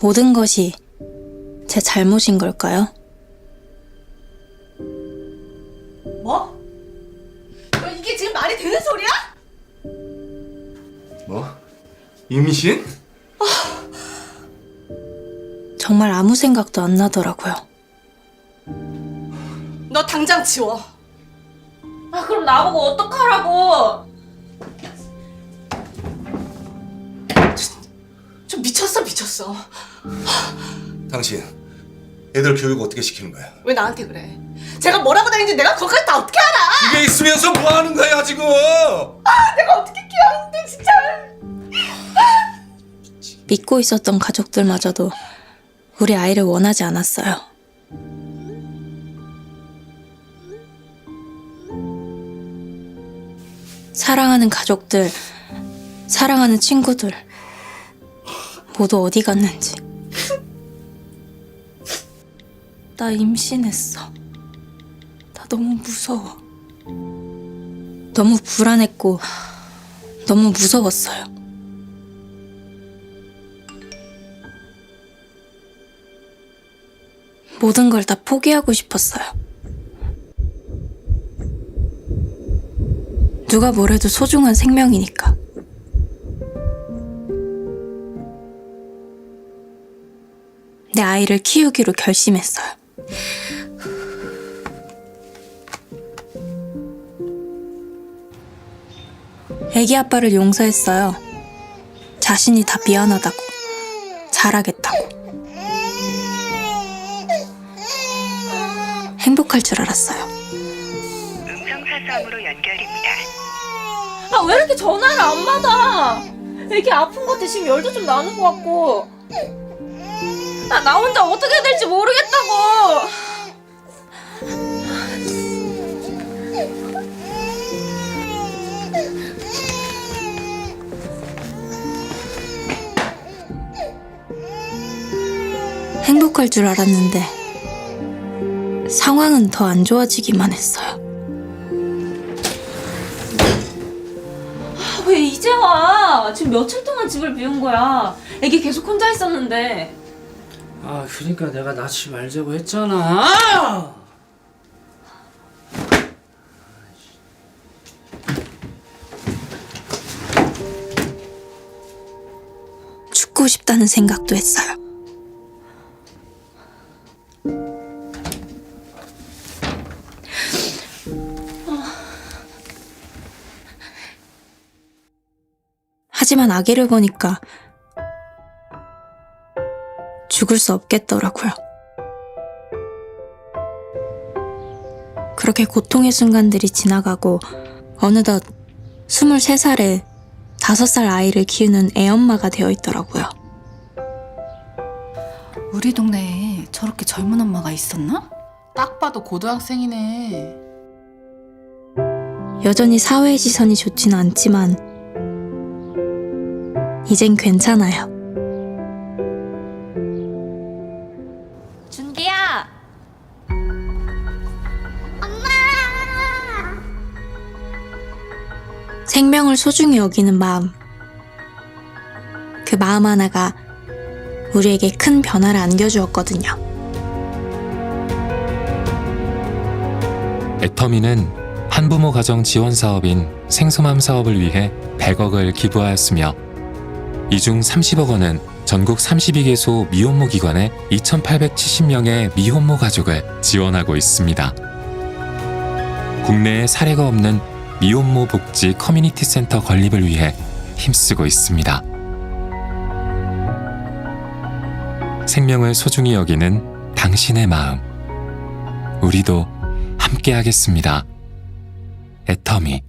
모든 것이 제 잘못인 걸까요? 뭐? 너 이게 지금 말이 되는 소리야? 뭐? 임신? 정말 아무 생각도 안 나더라고요. 너 당장 지워. 아 그럼 나보고 어떡하라고? 미쳤어 미쳤어. 당신 애들 교육 어떻게 시키는 거야? 왜 나한테 그래? 제가 뭐라고 다니는지 내가 그것까지 다 어떻게 알아? 집에 있으면서 뭐 하는 거야 지금? 내가 어떻게 키웠는데 진짜. 믿고 있었던 가족들마저도 우리 아이를 원하지 않았어요. 사랑하는 가족들, 사랑하는 친구들, 모두 어디 갔는지. 나 임신했어. 나 너무 무서워. 너무 불안했고, 너무 무서웠어요. 모든 걸 다 포기하고 싶었어요. 누가 뭐래도 소중한 생명이니까. 내 아이를 키우기로 결심했어요. 애기 아빠를 용서했어요. 자신이 다 미안하다고. 잘하겠다고. 행복할 줄 알았어요. 음성사서함으로 연결됩니다. 아 왜 이렇게 전화를 안 받아? 애기 아픈 것 같아 지금 열도 좀 나는 것 같고. 나, 나 혼자 어떻게 해야 될지 모르겠다고. 행복할 줄 알았는데 상황은 더 안 좋아지기만 했어요. 아, 왜 이제 와? 지금 며칠 동안 집을 비운 거야. 애기 계속 혼자 있었는데. 아 그러니까 내가 낳지 말자고 했잖아 죽고 싶다는 생각도 했어요. 하지만 아기를 보니까 죽을 수 없겠더라고요. 그렇게 고통의 순간들이 지나가고 어느덧 23살에 5살 아이를 키우는 애엄마가 되어 있더라고요. 우리 동네에 저렇게 젊은 엄마가 있었나? 딱 봐도 고등학생이네. 여전히 사회의 시선이 좋지는 않지만 이젠 괜찮아요. 생명을 소중히 여기는 마음. 그 마음 하나가 우리에게 큰 변화를 안겨주었거든요. 애터미는 한부모 가정 지원 사업인 생소맘 사업을 위해 100억을 기부하였으며 이 중 30억 원은 전국 32개소 미혼모 기관의 2,870명의 미혼모 가족을 지원하고 있습니다. 국내에 사례가 없는 미혼모 복지 커뮤니티 센터 건립을 위해 힘쓰고 있습니다. 생명을 소중히 여기는 당신의 마음. 우리도 함께하겠습니다. 애터미